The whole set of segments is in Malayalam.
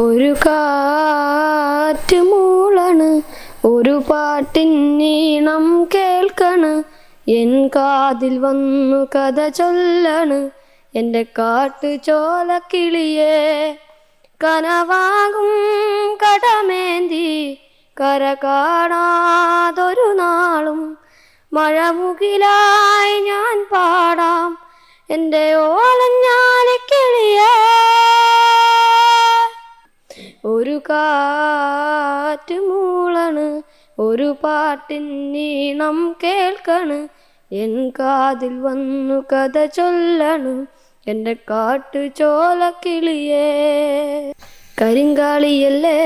ഒരു കാറ്റ് മൂളണ് ഒരു പാട്ടിനീണം കേൾക്കണ്. എൻ കാതിൽ വന്നു കഥ ചൊല്ലണ് എന്റെ കാട്ടു ചോലക്കിളിയെ. കനവാകും കടമേന്തി കര കാണാതൊരു നാളും. മഴമുകിലായി ഞാൻ പാടാം എന്റെ ഓലഞ്ഞാലിക്കിളിയേ. കാറ്റ് മൂളണ് ഒരു പാട്ടിൻ നീണം കേൾക്കണ്. എൻ കാതിൽ വന്നു കഥ ചൊല്ലണ്. എന്റെ കാട്ടു ചോലക്കിളിയേ കരിങ്കാളിയല്ലേ?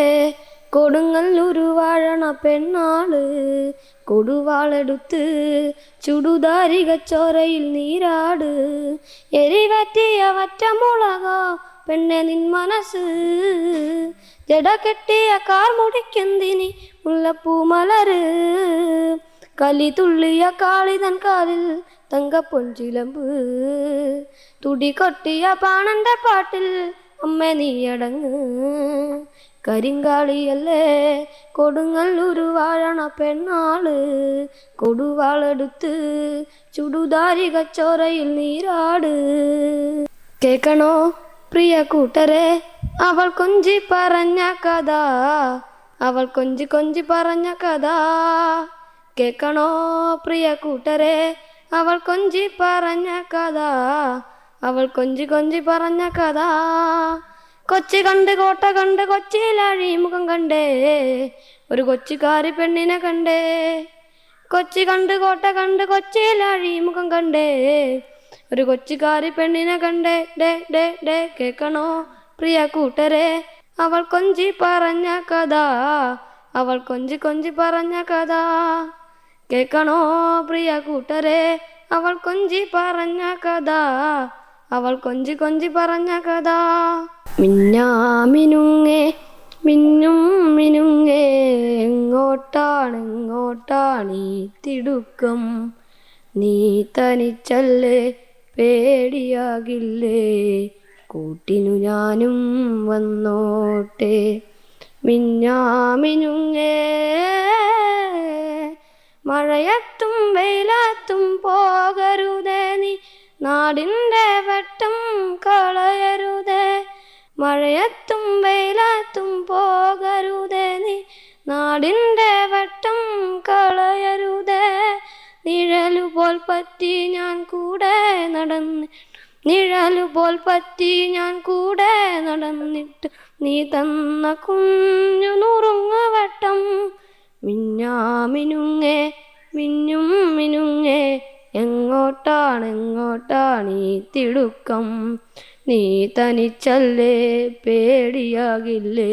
കൊടുങ്ങല്ലൂരു വാഴണ പെണ്ണാൾ. കൊടുവാളെടുത്ത് ചുടുദാരിക ചോരയിൽ നീരാട്. എരിവറ്റിയ വറ്റമുളകോ പെണ്ണെ നിൻ മനസ്സ്. ജട കെട്ടിയ കാർ മുടിക്കെന്തിനി? മുല്ലപ്പൂ മലര്. കലി തുള്ളിയ കാളിതൻ കാലിൽ തങ്കപ്പൊഞ്ചിലമ്പ്. തുടി കൊട്ടിയ പാണന്റെ പാട്ടിൽ അമ്മ നീയടങ്ങ് കരിങ്കാളിയല്ലേ കൊടുങ്ങല്ലൂരു വാഴണ പെണ്ണാൾ. കൊടുവാളെടുത്ത് ചുടുദാരി കച്ചോറയിൽ നീരാട്. കേക്കണോ? പ്രിയ കൂട്ടരെ അവൾ കൊഞ്ചി പറഞ്ഞ കഥ അവൾ കൊഞ്ചി കൊഞ്ചി പറഞ്ഞ കഥ. കേക്കണോ പ്രിയ കൂട്ടരെ അവൾ കൊഞ്ചി പറഞ്ഞ കഥ അവൾ കൊഞ്ചി കൊഞ്ചി പറഞ്ഞ കഥ. കൊച്ചി കണ്ട് കോട്ട കണ്ട് കൊച്ചിയിലഴി മുഖം കണ്ടേ ഒരു കൊച്ചിക്കാരി പെണ്ണിനെ കണ്ടേ. കൊച്ചി കണ്ട് കോട്ട കണ്ട് കൊച്ചിയിലഴി മുഖം കണ്ടേ ഒരു കൊച്ചുകാരി പെണ്ണിനെ കണ്ടേ ഡേ ഡേ ഡേ കേക്കണോ? പ്രിയ കൂട്ടരെ അവൾ കൊഞ്ചി പറഞ്ഞ കഥ അവൾ കൊഞ്ചി കൊഞ്ചി പറഞ്ഞ കഥ. കേക്കണോ പ്രിയ കൂട്ടരെ അവൾ കൊഞ്ചി പറഞ്ഞ കഥ അവൾ കൊഞ്ചി കൊഞ്ചി പറഞ്ഞ കഥ. മിന്നാമിനുങ്ങേ മിന്നും മിനുങ്ങേ എങ്ങോട്ടാണ് എങ്ങോട്ടാണ് ഈ തിടുക്കം? നീ തനിച്ചല്ലേ പേടിയാകില്ലേ? കൂട്ടിനു ഞാനും വന്നോട്ടെ. മിന്നാമിനുങ്ങേ മഴയത്തും വെയിലത്തും പോകരുതേ നീ. നാടിന്റെ വെട്ടം കളയരുതേ. മഴയത്തും വെയിലത്തും പോകരുതേ നീ. നാടിന്റെ നിഴലുപോൽ പറ്റി ഞാൻ കൂടെ നടന്ന് നിഴലുപോൽ പറ്റി ഞാൻ കൂടെ നടന്നിട്ട് നീ തന്ന കുഞ്ഞു നുറുങ്ങ വട്ടം മിന്നാമിനുങ്ങേ മിന്നും മിനുങ്ങേ എങ്ങോട്ടാണ് എങ്ങോട്ടാണ് ഈ തിടുക്കം? നീ തനിച്ചല്ലേ പേടിയാകില്ലേ?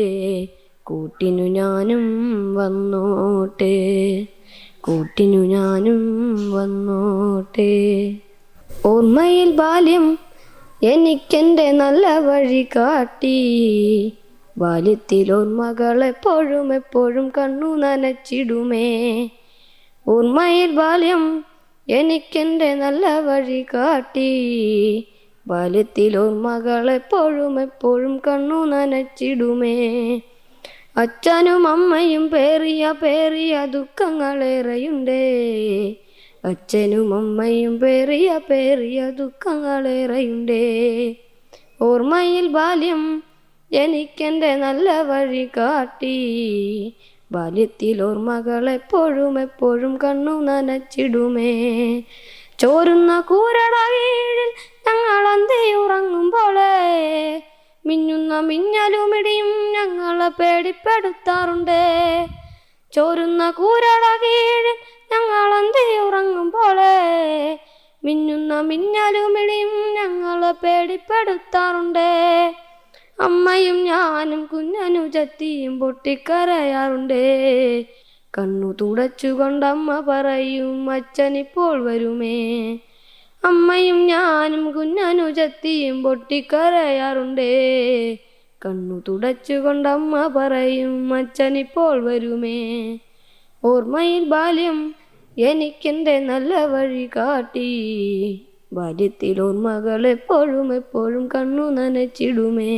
കൂട്ടിനു ഞാനും വന്നോട്ടെ. കൂട്ടിനു ഞാനും വന്നോട്ടെ. ഓർമ്മയിൽ ബാല്യം എനിക്കെന്റെ നല്ല വഴി കാട്ടി. ബാല്യത്തിൽ ഓർമ്മകൾ എപ്പോഴും എപ്പോഴും കണ്ണു നനച്ചിടുമേ. ഓർമ്മയിൽ ബാല്യം എനിക്കെന്റെ നല്ല വഴി കാട്ടി. ബാല്യത്തിൽ ഓർമ്മകൾ എപ്പോഴും എപ്പോഴും കണ്ണു നനച്ചിടുമേ. അച്ഛനും അമ്മയും പേറിയ പേറിയ ദുഃഖങ്ങളേറെയുണ്ടേ. അച്ഛനും അമ്മയും പേറിയ പേറിയ ദുഃഖങ്ങളേറെയുണ്ടേ. ഓർമ്മയിൽ ബാല്യം എനിക്കെന്റെ നല്ല വഴി കാട്ടി. ബാല്യത്തിൽ ഓർമ്മകൾ എപ്പോഴും എപ്പോഴും കണ്ണു നനച്ചിടുമേ. ചോരുന്ന കൂരട ഞങ്ങൾ അന്തേ ഉറങ്ങുമ്പോളേ മിന്നുന്ന മിന്നലുമിടിയും ഞങ്ങളെ പേടിപ്പെടുത്താറുണ്ട്. ചോരുന്ന കൂരട കീഴിൽ ഞങ്ങൾ ഉറങ്ങും പോലെ മിന്നുന്ന മിന്നലുമിടിയും ഞങ്ങളെ പേടിപ്പെടുത്താറുണ്ട്. അമ്മയും ഞാനും കുഞ്ഞനുജത്തിയും പൊട്ടിക്കരയാറുണ്ട്. കണ്ണു തുടച്ചുകൊണ്ടമ്മ പറയും അച്ഛനിപ്പോൾ വരുമേ? അമ്മയും ഞാനും കുഞ്ഞനുജത്തിയും പൊട്ടിക്കരയാറുണ്ടേ. കണ്ണു തുടച്ചുകൊണ്ടമ്മ പറയും അച്ഛനിപ്പോൾ വരുമേ. ഓർമ്മയിൽ ബാല്യം എനിക്കെന്റെ നല്ല വഴി കാട്ടി. ബാല്യത്തിൽ ഓർമ്മകൾ എപ്പോഴും എപ്പോഴും കണ്ണു നനച്ചിടുമേ.